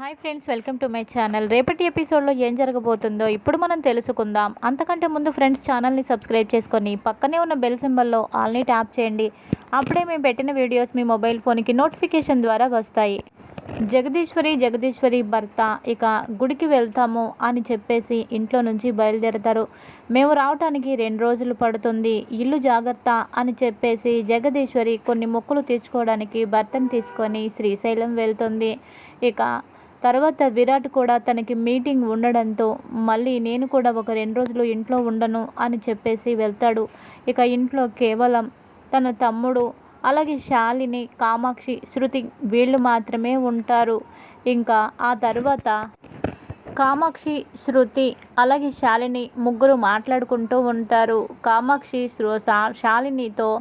Hi friends welcome to my channel రేపటి ఎపిసోడ్లో ఏం జరగబోతుందో ఇప్పుడు మనం తెలుసుకుందాం. అంతకంటే ముందు ఫ్రెండ్స్ ఛానల్ని సబ్స్క్రైబ్ చేసుకొని పక్కనే ఉన్న బెల్ సింబల్లో ఆల్ని ట్యాప్ చేయండి. అప్పుడే మేము పెట్టిన వీడియోస్ మీ మొబైల్ ఫోన్కి నోటిఫికేషన్ ద్వారా వస్తాయి. జగదీశ్వరి జగదీశ్వరి భర్త ఇక గుడికి వెళ్తాము అని చెప్పేసి ఇంట్లో నుంచి బయలుదేరతారు. మేము రావటానికి రెండు రోజులు పడుతుంది. ఇల్లు జాగ్రత్త అని చెప్పేసి జగదీశ్వరి కొన్ని మొక్కులు తీర్చుకోవడానికి భర్తను తీసుకొని శ్రీశైలం వెళ్తుంది. ఇక తర్వాత విరాట్ కూడా తనకి మీటింగ్ ఉండడంతో మళ్ళీ నేను కూడా ఒక రెండు రోజులు ఇంట్లో ఉండను అని చెప్పేసి వెళ్తాడు. ఇక ఇంట్లో కేవలం తన తమ్ముడు అలాగే శాలిని కామాక్షి శృతి వీళ్ళు మాత్రమే ఉంటారు. ఇంకా ఆ తర్వాత కామాక్షి శృతి అలాగే శాలిని ముగ్గురు మాట్లాడుకుంటూ ఉంటారు. కామాక్షి శా- శాలినితో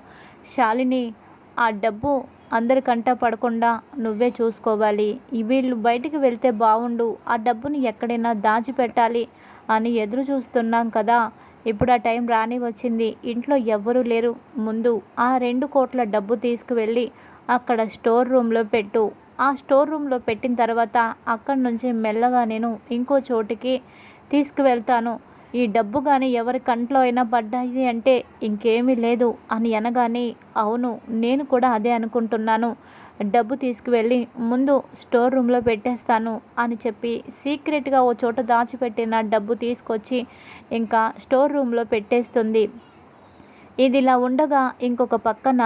శాలిని ఆ డబ్బు అందరికంట పడకుండా నువ్వే చూసుకోవాలి. వీళ్ళు బయటికి వెళ్తే బాగుండు ఆ డబ్బుని ఎక్కడైనా దాచిపెట్టాలి అని ఎదురు చూస్తున్నాం కదా. ఇప్పుడు ఆ టైం రాని వచ్చింది. ఇంట్లో ఎవ్వరూ లేరు. ముందు ఆ రెండు కోట్ల డబ్బు తీసుకువెళ్ళి అక్కడ స్టోర్ రూమ్లో పెట్టు. ఆ స్టోర్ రూమ్లో పెట్టిన తర్వాత అక్కడి నుంచి మెల్లగా నేను ఇంకో చోటికి తీసుకువెళ్తాను. ఈ డబ్బు కానీ ఎవరి కంట్లో అయినా పడ్డాయి అంటే ఇంకేమీ లేదు అని అనగానే అవును నేను కూడా అదే అనుకుంటున్నాను. డబ్బు తీసుకువెళ్ళి ముందు స్టోర్ రూమ్లో పెట్టేస్తాను అని చెప్పి సీక్రెట్గా ఓ చోట దాచిపెట్టిన డబ్బు తీసుకొచ్చి ఇంకా స్టోర్ రూమ్లో పెట్టేస్తుంది. ఇది ఇలా ఉండగా ఇంకొక పక్కన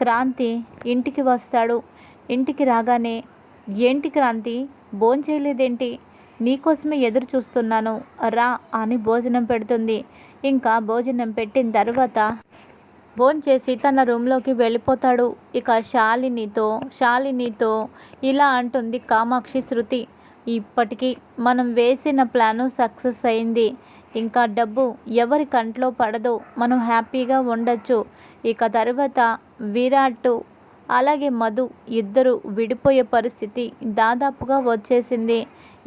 క్రాంతి ఇంటికి వస్తాడు. ఇంటికి రాగానే ఏంటి క్రాంతి? భోంచేయలేదేంటి? నీకోసమే ఎదురు చూస్తున్నాను. రా అని భోజనం పెడుతుంది. ఇంకా భోజనం పెట్టిన తర్వాత భోంచేసి తన రూమ్లోకి వెళ్ళిపోతాడు. ఇక శాలినితో శాలినితో ఇలా అంటుంది కామాక్షి శృతి. ఇప్పటికీ మనం వేసిన ప్లాను సక్సెస్ అయింది. ఇంకా డబ్బు ఎవరి కంట్లో పడదు. మనం హ్యాపీగా ఉండొచ్చు. ఇక తర్వాత విరాట్ అలాగే మధు ఇద్దరు విడిపోయే పరిస్థితి దాదాపుగా వచ్చేసింది.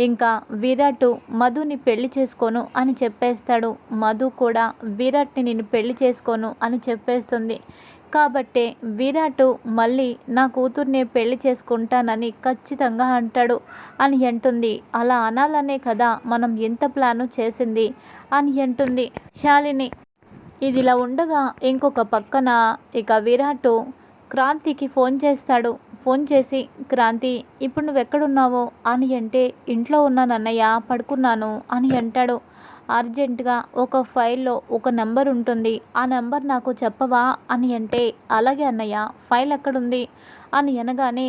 ఇంకా విరాట్ మధుని పెళ్ళి చేసుకోను అని చెప్పేస్తాడు. మధు కూడా విరాట్ని నేను పెళ్ళి చేసుకోను అని చెప్పేస్తుంది. కాబట్టే విరాట్ మళ్ళీ నా కూతుర్ని పెళ్ళి చేసుకుంటానని ఖచ్చితంగా అంటాడు అని అంటుంది. అలా అనాలనే కదా మనం ఎంత ప్లాను చేసింది అని అంటుంది శాలిని. ఇదిలా ఉండగా ఇంకొక పక్కన ఇక విరాట్ క్రాంతికి ఫోన్ చేస్తాడు. ఫోన్ చేసి క్రాంతి ఇప్పుడు నువ్వు ఎక్కడున్నావో? అని అంటే ఇంట్లో ఉన్నాను అన్నయ్య పడుకున్నాను అని అంటాడు. అర్జెంటుగా ఒక ఫైల్లో ఒక నెంబర్ ఉంటుంది. ఆ నెంబర్ నాకు చెప్పవా? అని అంటే అలాగే అన్నయ్య ఫైల్ ఎక్కడుంది? అని అనగానే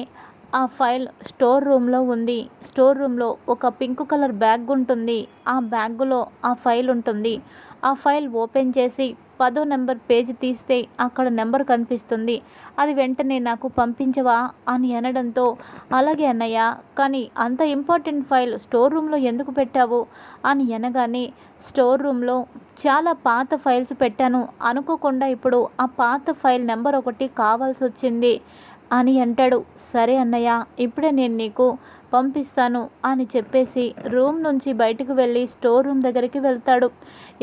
ఆ ఫైల్ స్టోర్ రూమ్లో ఉంది. స్టోర్ రూమ్లో ఒక పింక్ కలర్ బ్యాగ్ ఉంటుంది. ఆ బ్యాగ్లో ఆ ఫైల్ ఉంటుంది. ఆ ఫైల్ ఓపెన్ చేసి పదో నెంబర్ పేజ్ తీస్తే అక్కడ నెంబర్ కనిపిస్తుంది. అది వెంటనే నాకు పంపించవా అని అనడంతో అలాగే అన్నయ్య కానీ అంత ఇంపార్టెంట్ ఫైల్ స్టోర్ రూమ్లో ఎందుకు పెట్టావు? అని అనగానే స్టోర్ రూమ్లో చాలా పాత ఫైల్స్ పెట్టాను. అనుకోకుండా ఇప్పుడు ఆ పాత ఫైల్ నెంబర్ ఒకటి కావాల్సి వచ్చింది అని అంటాడు. సరే అన్నయ్య ఇప్పుడే నేను నీకు పంపిస్తాను అని చెప్పేసి రూమ్ నుంచి బయటకు వెళ్ళి స్టోర్ రూమ్ దగ్గరికి వెళ్తాడు.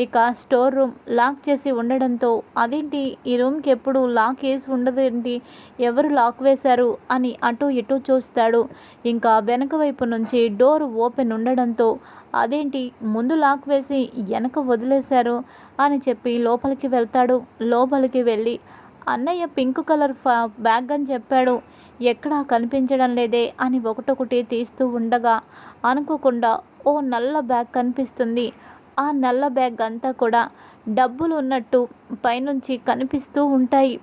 ఇక స్టోర్ రూమ్ లాక్ చేసి ఉండడంతో అదేంటి? ఈ రూమ్కి ఎప్పుడు లాక్ వేసి ఉండదేంటి? ఎవరు లాక్ వేశారు? అని అటు ఇటు చూస్తాడు. ఇంకా వెనక వైపు నుంచి డోర్ ఓపెన్ ఉండడంతో అదేంటి? ముందు లాక్ వేసి వెనక వదిలేశారు అని చెప్పి లోపలికి వెళ్తాడు. లోపలికి వెళ్ళి అన్నయ్య పింక్ కలర్ ఫ్యా బ్యాగ్ అని చెప్పాడు. ఎక్కడా కనిపించడం లేదే అని ఒకటొకటి తీస్తూ ఉండగా అనుకోకుండా ఓ నల్ల బ్యాగ్ కనిపిస్తుంది. ఆ నల్ల బ్యాగ్ అంతా కూడా డబ్బులు ఉన్నట్టు పైనుంచి కనిపిస్తూ ఉంటాయి.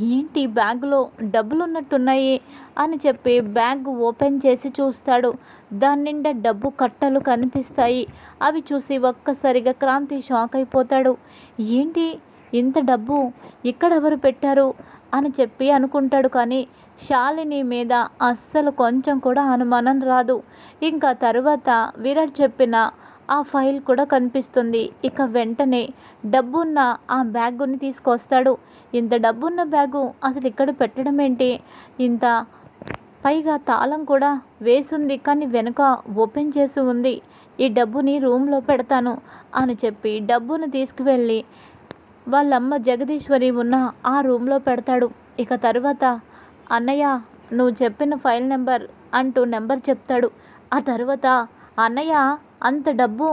ఏంటి బ్యాగ్లో డబ్బులు ఉన్నట్టున్నాయి అని చెప్పి బ్యాగ్ ఓపెన్ చేసి చూస్తాడు. దాని నిండా డబ్బు కట్టలు కనిపిస్తాయి. అవి చూసి ఒక్కసారిగా క్రాంతి షాక్ అయిపోతాడు. ఏంటి ఇంత డబ్బు? ఇక్కడెవరు పెట్టారు? అని చెప్పి అనుకుంటాడు కానీ శాలిని మీద అస్సలు కొంచెం కూడా అనుమానం రాదు. ఇంకా తర్వాత విరాట్ చెప్పిన ఆ ఫైల్ కూడా కనిపిస్తుంది. ఇక వెంటనే డబ్బున్న ఆ బ్యాగుని తీసుకొస్తాడు. ఇంత డబ్బున్న బ్యాగు అసలు ఇక్కడ పెట్టడం ఏంటి? ఇంత పైగా తాళం కూడా వేసుంది కానీ వెనుక ఓపెన్ చేసి ఉంది. ఈ డబ్బుని రూమ్లో పెడతాను అని చెప్పి డబ్బును తీసుకువెళ్ళి వాళ్ళమ్మ జగదీశ్వరి ఉన్న ఆ రూమ్లో పెడతాడు. ఇక తర్వాత అన్నయ్య నువ్వు చెప్పిన ఫైల్ నెంబర్ అంటూ నెంబర్ చెప్తాడు. ఆ తర్వాత అన్నయ్య అంత డబ్బు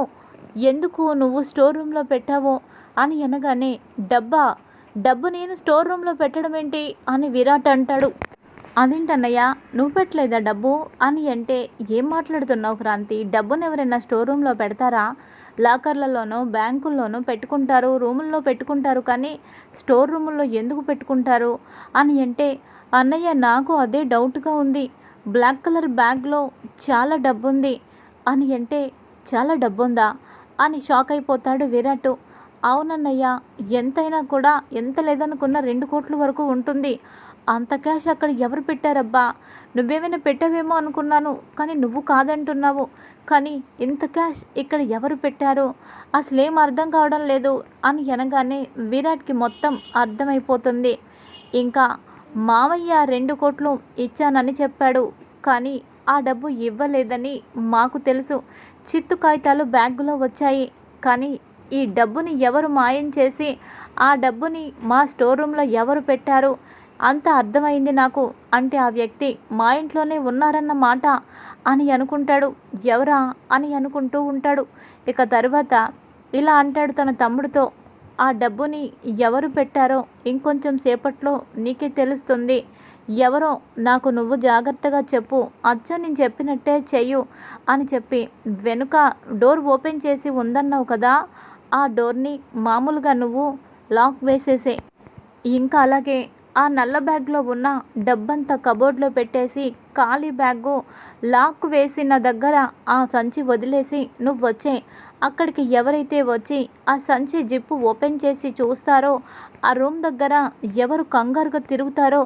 ఎందుకు నువ్వు స్టోర్ రూమ్లో పెట్టావో అని అనగానే డబ్బా డబ్బు నేను స్టోర్ రూమ్లో పెట్టడం ఏంటి అని విరాట్ అంటాడు. అదేంటన్నయ్య నువ్వు పెట్టలేదా డబ్బు అని అంటే ఏం మాట్లాడుతున్నావు క్రాంతి? డబ్బును ఎవరైనా స్టోర్ రూమ్లో పెడతారా? లాకర్లలోనో బ్యాంకుల్లోనో పెట్టుకుంటారు రూముల్లో పెట్టుకుంటారు కానీ స్టోర్ రూముల్లో ఎందుకు పెట్టుకుంటారు అని అంటే అన్నయ్య నాకు అదే డౌట్గా ఉంది. బ్లాక్ కలర్ బ్యాగ్లో చాలా డబ్బుంది. అని అంటే చాలా డబ్బుందా? అని షాక్ అయిపోతాడు విరాట్. అవునన్నయ్య ఎంతైనా కూడా ఎంత లేదనుకున్న రెండు కోట్ల వరకు ఉంటుంది. అంత క్యాష్ అక్కడ ఎవరు పెట్టారబ్బా? నువ్వేమైనా పెట్టావేమో అనుకున్నాను కానీ నువ్వు కాదంటున్నావు. కానీ ఇంత క్యాష్ ఇక్కడ ఎవరు పెట్టారు? అసలేం అర్థం కావడం లేదు అని అనగానే విరాట్కి మొత్తం అర్థమైపోతుంది. ఇంకా మావయ్య రెండు కోట్లు ఇచ్చానని చెప్పాడు. కానీ ఆ డబ్బు ఇవ్వలేదని మాకు తెలుసు. చిత్తు కాగితాలు బ్యాగులో వచ్చాయి. కానీ ఈ డబ్బుని ఎవరు మాయం చేసి ఆ డబ్బుని మా స్టోర్ రూమ్లో ఎవరు పెట్టారు? అంత అర్థమైంది నాకు. అంటే ఆ వ్యక్తి మా ఇంట్లోనే ఉన్నారన్న మాట అని అనుకుంటాడు. ఎవరా అని అనుకుంటూ ఉంటాడు. ఇక తర్వాత ఇలా అంటాడు తన తమ్ముడితో. ఆ డబ్బుని ఎవరు పెట్టారో ఇంకొంచెం సేపట్లో నీకే తెలుస్తుంది. ఎవరో నాకు నువ్వు జాగ్రత్తగా చెప్పు అచ్చ నేను చెప్పినట్టే చెయ్యు అని చెప్పి వెనుక డోర్ ఓపెన్ చేసి ఉందన్నావు కదా ఆ డోర్ని మామూలుగా నువ్వు లాక్ వేసేసే. ఇంకా అలాగే ఆ నల్ల బ్యాగ్లో ఉన్న డబ్బంతా కబోర్డ్లో పెట్టేసి ఖాళీ బ్యాగు లాక్ వేసిన దగ్గర ఆ సంచి వదిలేసి నువ్వు వచ్చే అక్కడికి ఎవరైతే వచ్చి ఆ సంచి జిప్పు ఓపెన్ చేసి చూస్తారో ఆ రూమ్ దగ్గర ఎవరు కంగారుగా తిరుగుతారో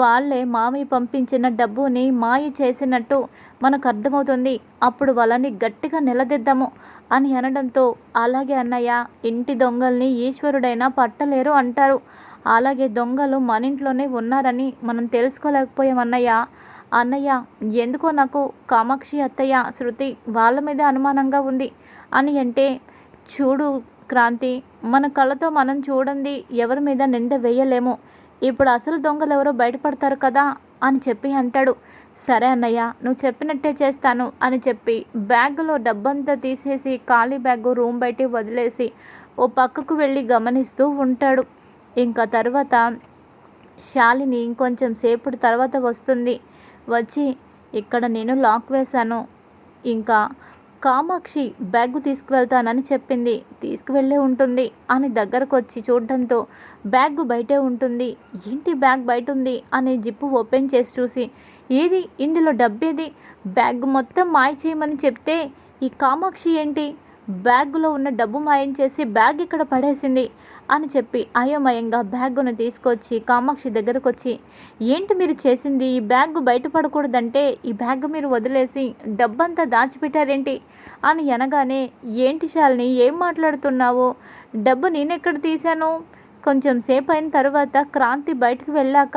వాళ్ళే మామి పంపించిన డబ్బుని మాయ చేసినట్టు మనకు అర్థమవుతుంది. అప్పుడు వాళ్ళని గట్టిగా నిలదిద్దాము అని అనడంతో అలాగే అన్నయ్య ఇంటి దొంగల్ని ఈశ్వరుడైనా పట్టలేరు అంటారు. అలాగే దొంగలు మన ఇంట్లోనే ఉన్నారని మనం తెలుసుకోలేకపోయాం అన్నయ్య అన్నయ్య ఎందుకో నాకు కామాక్షి అత్తయ్య శృతి వాళ్ళ మీద అనుమానంగా ఉంది అని అంటే చూడు క్రాంతి మన కళ్ళతో మనం చూడండి ఎవరి మీద నింద వేయలేము. ఇప్పుడు అసలు దొంగలు ఎవరో బయటపడతారు కదా అని చెప్పి అంటాడు. సరే అన్నయ్య నువ్వు చెప్పినట్టే చేస్తాను అని చెప్పి బ్యాగ్లో డబ్బంతా తీసేసి ఖాళీ బ్యాగ్ రూమ్ బయట వదిలేసి ఓ పక్కకు వెళ్ళి గమనిస్తూ ఉంటాడు. ఇంకా తర్వాత శాలిని ఇంకొంచెం సేపటి తర్వాత వస్తుంది. వచ్చి ఇక్కడ నేను లాక్ వేశాను. ఇంకా కామాక్షి బ్యాగ్ తీసుకువెళ్తానని చెప్పింది. తీసుకువెళ్ళే ఉంటుంది. అని దగ్గరకు వచ్చి చూడడంతో బ్యాగ్ బయటే ఉంటుంది. ఏంటి బ్యాగ్ బయట ఉంది అని జిప్పు ఓపెన్ చేసి చూసి ఏది? ఇందులో డబ్బేది? బ్యాగ్ మొత్తం మాయ చేయమని చెప్తే ఈ కామాక్షి ఏంటి? బ్యాగ్లో ఉన్న డబ్బు మాయం చేసి బ్యాగ్ ఇక్కడ పడేసింది. అని చెప్పి అయోమయంగా బ్యాగును తీసుకొచ్చి కామాక్షి దగ్గరకు వచ్చి ఏంటి మీరు చేసింది? ఈ బ్యాగ్ బయటపడకూడదంటే ఈ బ్యాగ్ మీరు వదిలేసి డబ్బంతా దాచిపెట్టారేంటి? అని అనగానే ఏంటి శాలిని ఏం మాట్లాడుతున్నావు? డబ్బు నేనెక్కడ తీశాను? కొంచెం సేపు అయిన తర్వాత క్రాంతి బయటకు వెళ్ళాక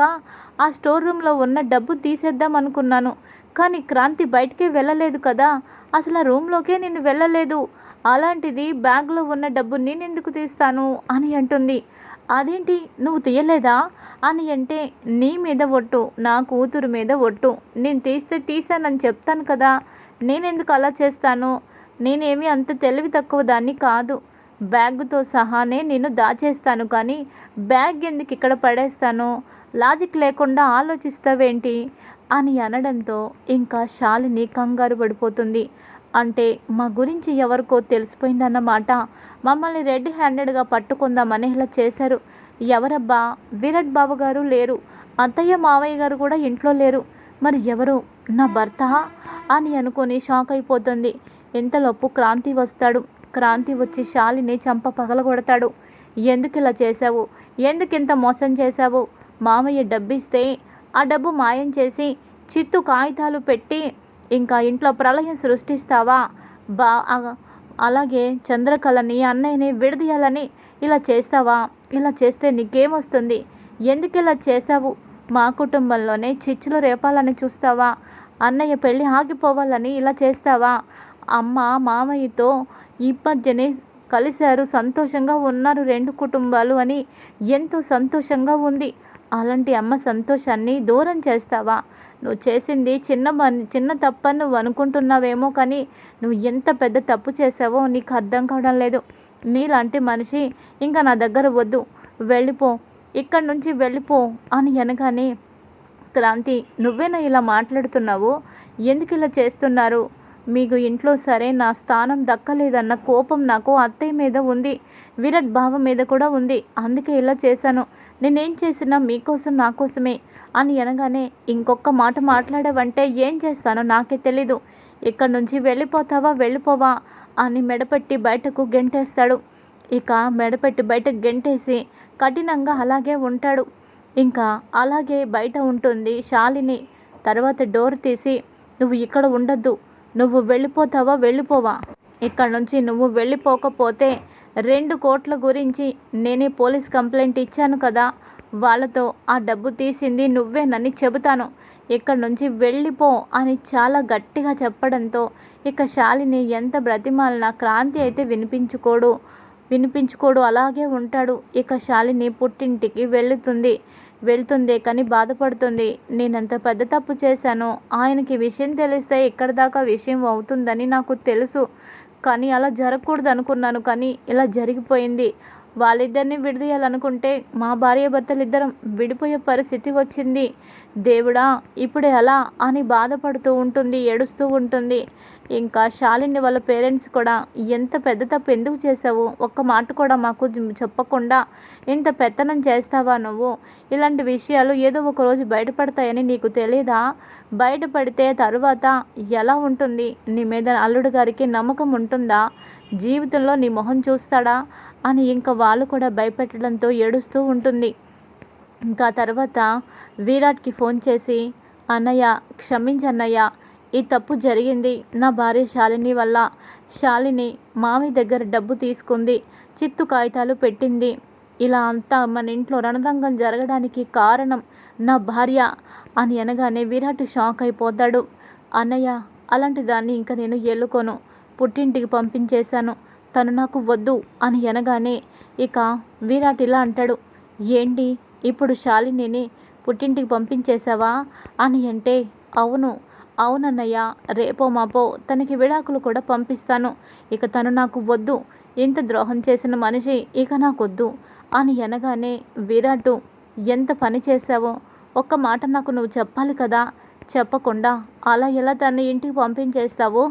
ఆ స్టోర్ రూమ్లో ఉన్న డబ్బు తీసేద్దాం అనుకున్నాను. కానీ క్రాంతి బయటకే వెళ్ళలేదు కదా! అసలు ఆ రూమ్లోకే నేను వెళ్ళలేదు. అలాంటిది బ్యాగ్లో ఉన్న డబ్బు నేను ఎందుకు తీస్తాను? అని అంటుంది. అదేంటి? నువ్వు తీయలేదా? అని అంటే నీ మీద ఒట్టు నా కూతురు మీద ఒట్టు. నేను తీస్తే తీసానని చెప్తాను కదా. నేనెందుకు అలా చేస్తాను? నేనేమి అంత తెలివి తక్కువ దాన్ని కాదు. బ్యాగ్తో సహానే నేను దాచేస్తాను కానీ బ్యాగ్ ఎందుకు ఇక్కడ పడేస్తాను? లాజిక్ లేకుండా ఆలోచిస్తావేంటి? అని అనడంతో ఇంకా శాలిని కంగారు పడిపోతుంది. అంటే మా గురించి ఎవరికో తెలిసిపోయిందన్నమాట మమ్మల్ని రెడ్ హ్యాండెడ్గా పట్టుకుందామని ఇలా చేశారు. ఎవరబ్బా? విరాట్ బాబు గారు లేరు. అత్తయ్య మావయ్య గారు కూడా ఇంట్లో లేరు. మరి ఎవరు? నా భర్త? అని అనుకొని షాక్ అయిపోతుంది. ఇంతలోపు క్రాంతి వస్తాడు. క్రాంతి వచ్చి శాలిని చంప పగలగొడతాడు. ఎందుకు ఇలా చేశావు? ఎందుకు ఇంత మోసం చేశావు? మామయ్య డబ్బిస్తే ఆ డబ్బు మాయం చేసి చిత్తు కాగితాలు పెట్టి ఇంకా ఇంట్లో ప్రళయం సృష్టిస్తావా? బా అలాగే చంద్రకళని అన్నయ్యని విడదీయాలని ఇలా చేస్తావా? ఇలా చేస్తే నీకేమొస్తుంది? ఎందుకు ఇలా చేసావు మా కుటుంబంలోనే చిచ్చులు రేపాలని చూస్తావా? అన్నయ్య పెళ్ళి ఆగిపోవాలని ఇలా చేస్తావా? అమ్మ మామయ్యతో ఈ మధ్యనే కలిశారు సంతోషంగా ఉన్నారు రెండు కుటుంబాలు అని ఎంతో సంతోషంగా ఉంది. అలాంటి అమ్మ సంతోషాన్ని దూరం చేస్తావా? నువ్వు చేసింది చిన్న చిన్న తప్పని నువ్వు అనుకుంటున్నావేమో కానీ నువ్వు ఎంత పెద్ద తప్పు చేసావో నీకు అర్థం కావడం లేదు. నీలాంటి మనిషి ఇంకా నా దగ్గర వద్దు. వెళ్ళిపో. ఇక్కడి నుంచి వెళ్ళిపో అని అనగానే క్రాంతి నువ్వేనా ఇలా మాట్లాడుతున్నావు? ఎందుకు ఇలా చేస్తున్నారు? మీకు ఇంట్లో సరే నా స్థానం దక్కలేదన్న కోపం నాకు అత్తయ్య మీద ఉంది. విరాట్ బావ మీద కూడా ఉంది. అందుకే ఇలా చేశాను. నేనేం చేసినా మీకోసం నా కోసమే అని అనగానే ఇంకొక మాట మాట్లాడావంటే ఏం చేస్తానో నాకే తెలీదు. ఇక్కడి నుంచి వెళ్ళిపోతావా వెళ్ళిపోవా? అని మెడపెట్టి బయటకు గెంటేస్తాడు. ఇక మెడపెట్టి బయటకు గెంటేసి కఠినంగా అలాగే ఉంటాడు. ఇంకా అలాగే బయట ఉంటుంది శాలిని. తర్వాత డోర్ తీసి నువ్వు ఇక్కడ ఉండద్దు. నువ్వు వెళ్ళిపోతావా? వెళ్ళిపోవా. ఇక్కడ నుంచి నువ్వు వెళ్ళిపోకపోతే రెండు కోట్ల గురించి నేనే పోలీస్ కంప్లైంట్ ఇచ్చాను కదా. వాళ్ళతో ఆ డబ్బు తీసింది నువ్వేనని చెబుతాను. ఇక్కడ నుంచి వెళ్ళిపో అని చాలా గట్టిగా చెప్పడంతో ఇక శాలిని ఎంత బ్రతిమాలినా క్రాంతి అయితే వినిపించుకోడు. వినిపించుకోడు అలాగే ఉంటాడు. ఇక శాలిని పుట్టింటికి వెళుతుంది. వెళ్తుంది కానీ బాధపడుతుంది. నేనంత పెద్ద తప్పు చేశాను ఆయనకి విషయం తెలిస్తే ఎక్కడి దాకా విషయం అవుతుందని నాకు తెలుసు. కానీ అలా జరగకూడదు అనుకున్నాను కానీ ఇలా జరిగిపోయింది. వాళ్ళిద్దరిని విడదీయాలనుకుంటే మా భార్య భర్తలు ఇద్దరం విడిపోయే పరిస్థితి వచ్చింది. దేవుడా ఇప్పుడు ఎలా అని బాధపడుతూ ఉంటుంది ఏడుస్తూ ఉంటుంది. ఇంకా శాలిని వాళ్ళ పేరెంట్స్ కూడా ఎంత పెద్ద తప్పు ఎందుకు చేసావు ఒక్క మాట కూడా మాకు చెప్పకుండా ఇంత పెత్తనం చేస్తావా నువ్వు? ఇలాంటి విషయాలు ఏదో ఒక రోజు బయటపడతాయని నీకు తెలియదా బయటపడితే తరువాత ఎలా ఉంటుంది? నీ మీద అల్లుడు గారికి నమ్మకం ఉంటుందా? జీవితంలో నీ మొహం చూస్తాడా? అని ఇంకా వాళ్ళు కూడా భయపెట్టడంతో ఏడుస్తూ ఉంటుంది. ఇంకా తర్వాత విరాట్కి ఫోన్ చేసి అన్నయ్య క్షమించన్నయ్య ఈ తప్పు జరిగింది. నా భార్య శాలిని వల్ల శాలిని మామి దగ్గర డబ్బు తీసుకుంది. చిత్తు కాగితాలు పెట్టింది. ఇలా అంతా మన ఇంట్లో రణరంగం జరగడానికి కారణం నా భార్య అని అనగానే విరాట్ షాక్ అయిపోతాడు. అన్నయ్య అలాంటి దాన్ని ఇంకా నేను ఎల్లుకోను. పుట్టింటికి పంపించేశాను. తను నాకు వద్దు అని అనగానే ఇక విరాట్ ఇలా అంటాడు ఏంటి? ఇప్పుడు శాలినిని పుట్టింటికి పంపించేశావా? అని అంటే అవును అవునన్నయ్య రేపో మాపో తనకి విడాకులు కూడా పంపిస్తాను. ఇక తను నాకు వద్దు ఇంత ద్రోహం చేసిన మనిషి ఇక నాకొద్దు. అని అనగానే విరాటు ఎంత పని చేశావో? ఒక్క మాట నాకు నువ్వు చెప్పాలి కదా? చెప్పకుండా అలా ఎలా తన ఇంటికి పంపించేస్తావు?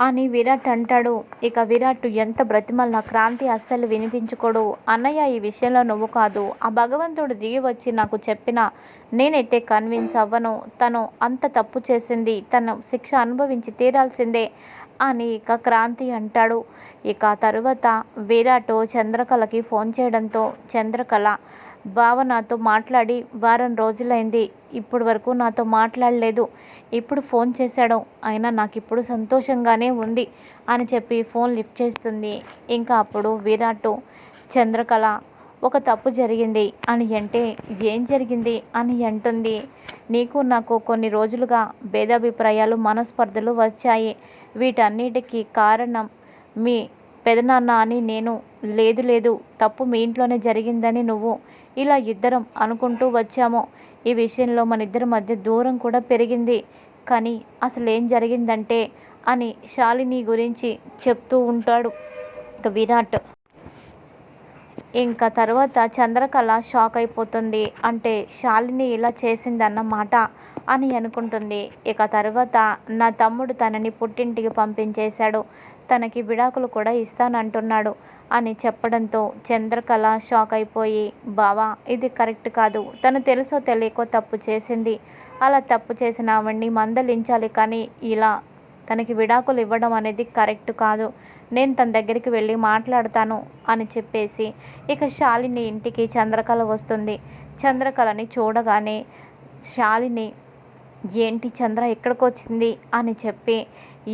అని విరాట్ అంటాడు. ఇక విరాట్ ఎంత బ్రతిమల్లా క్రాంతి అస్సలు వినిపించుకోడు. అన్నయ్య ఈ విషయంలో నువ్వు కాదు. ఆ భగవంతుడు దిగి వచ్చి నాకు చెప్పిన నేనైతే కన్విన్స్ అవ్వను. తను అంత తప్పు చేసింది. తను శిక్ష అనుభవించి తీరాల్సిందే అని ఇక క్రాంతి అంటాడు. ఇక తరువాత విరాట్ చంద్రకళకి ఫోన్ చేయడంతో చంద్రకళ బావ నాతో మాట్లాడి వారం రోజులైంది. ఇప్పటి వరకు నాతో మాట్లాడలేదు. ఇప్పుడు ఫోన్ చేశాడు. అయినా నాకు ఇప్పుడు సంతోషంగానే ఉంది అని చెప్పి ఫోన్ లిఫ్ట్ చేస్తుంది. ఇంకా అప్పుడు విరాట్ చంద్రకళ ఒక తప్పు జరిగింది అని అంటే ఏం జరిగింది అని అంటుంది. నీకు నాకు కొన్ని రోజులుగా భేదాభిప్రాయాలు మనస్పర్ధలు వచ్చాయి. వీటన్నిటికీ కారణం మీ పెదనాన్న అని నేను లేదు లేదు. తప్పు మీ ఇంట్లోనే జరిగిందని నువ్వు ఇలా ఇద్దరం అనుకుంటూ వచ్చాము. ఈ విషయంలో మన ఇద్దరి మధ్య దూరం కూడా పెరిగింది. కానీ అసలు ఏం జరిగిందంటే అని శాలిని గురించి చెప్తూ ఉంటాడు ఇక విరాట్. ఇంకా తర్వాత చంద్రకళ షాక్ అయిపోతుంది. అంటే శాలిని ఇలా చేసిందన్నమాట అని అనుకుంటుంది. ఇక తర్వాత నా తమ్ముడు తనని పుట్టింటికి పంపించేశాడు. తనకి విడాకులు కూడా ఇస్తానంటున్నాడు అని చెప్పడంతో చంద్రకళ షాక్ అయిపోయి బావా ఇది కరెక్ట్ కాదు. తను తెలుసో తెలియకో తప్పు చేసింది. అలా తప్పు చేసిన ఆవిడ్ని మందలించాలి కానీ ఇలా తనకి విడాకులు ఇవ్వడం అనేది కరెక్ట్ కాదు. నేను తన దగ్గరికి వెళ్ళి మాట్లాడతాను అని చెప్పేసి ఇక శాలిని ఇంటికి చంద్రకళ వస్తుంది. చంద్రకళని చూడగానే శాలిని ఏంటి చంద్ర ఎక్కడికి వచ్చింది అని చెప్పి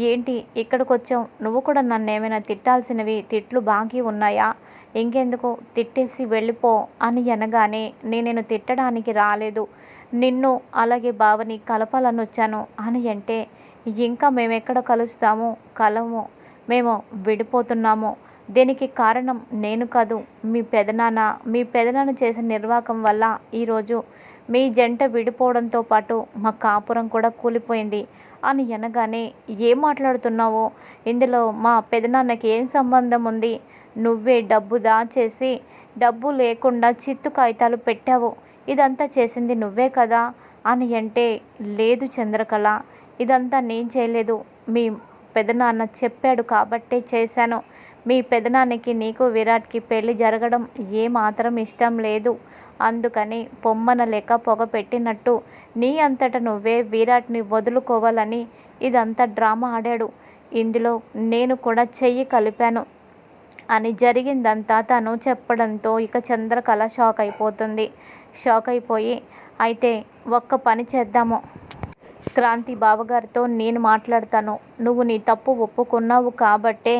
ఏంటి ఇక్కడికి వచ్చావు నువ్వు కూడా నన్ను ఏమైనా తిట్టాల్సినవి తిట్లు బాకీ ఉన్నాయా? ఇంకెందుకు? తిట్టేసి వెళ్ళిపో అని అనగానే నేను తిట్టడానికి రాలేదు. నిన్ను అలాగే బావని కలపాలని వచ్చాను అని అంటే ఇంకా మేము ఎక్కడ కలుస్తాము? కలము మేము విడిపోతున్నాము. దీనికి కారణం నేను కాదు. మీ పెదనాన్న మీ పెదనాన్న చేసిన నిర్వాకం వల్ల ఈరోజు మీ జంట విడిపోవడంతో పాటు మా కాపురం కూడా కూలిపోయింది. అని అనగానే ఏం మాట్లాడుతున్నావు? ఇందులో మా పెదనాన్నకి ఏం సంబంధం ఉంది? నువ్వే డబ్బు దాచేసి డబ్బు లేకుండా చిత్తు కాగితాలు పెట్టావు. ఇదంతా చేసింది నువ్వే కదా అని అంటే లేదు చంద్రకళ ఇదంతా నేను చేయలేదు. మీ పెదనాన్న చెప్పాడు కాబట్టే చేశాను. మీ పెదనాన్నకి నీకు విరాట్కి పెళ్ళి జరగడం ఏమాత్రం ఇష్టం లేదు. అందుకని పొమ్మన లేక పొగ పెట్టినట్టు నీ అంతట నువ్వే విరాట్ని వదులుకోవాలని ఇదంతా డ్రామా ఆడాడు. ఇందులో నేను కూడా చెయ్యి కలిపాను అని జరిగిందంతా తను చెప్పడంతో ఇక చంద్రకళ షాక్ అయిపోతుంది. షాక్ అయిపోయి అయితే ఒక్క పని చేద్దాము. క్రాంతి బావగారితో నేను మాట్లాడతాను. నువ్వు నీ తప్పు ఒప్పుకున్నావు కాబట్టే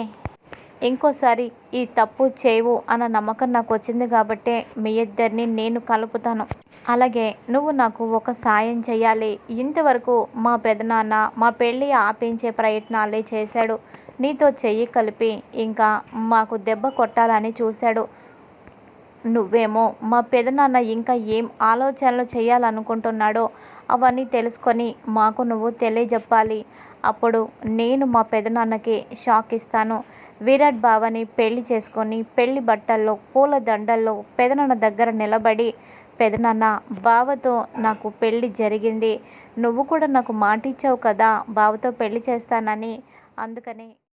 ఇంకోసారి ఈ తప్పు చేయవు అన్న నమ్మకం నాకు వచ్చింది కాబట్టే మీ ఇద్దరిని నేను కలుపుతాను. అలాగే నువ్వు నాకు ఒక సాయం చేయాలి ఇంతవరకు మా పెదనాన్న మా పెళ్ళి ఆపించే ప్రయత్నాలే చేశాడు. నీతో చెయ్యి కలిపి ఇంకా మాకు దెబ్బ కొట్టాలని చూశాడు. నువ్వేమో మా పెదనాన్న ఇంకా ఏం ఆలోచనలు చేయాలనుకుంటున్నాడో అవన్నీ తెలుసుకొని మాకు నువ్వు తెలియజెప్పాలి. అప్పుడు నేను మా పెదనాన్నకి షాక్ ఇస్తాను. విరాట్ బావని పెళ్ళి చేసుకొని పెళ్ళి బట్టల్లో పూల దండల్లో పెదనాన్న దగ్గర నిలబడి పెదనాన్న బావతో నాకు పెళ్ళి జరిగింది. నువ్వు కూడా నాకు మాట ఇచ్చావు కదా బావతో పెళ్ళి చేస్తానని అందుకని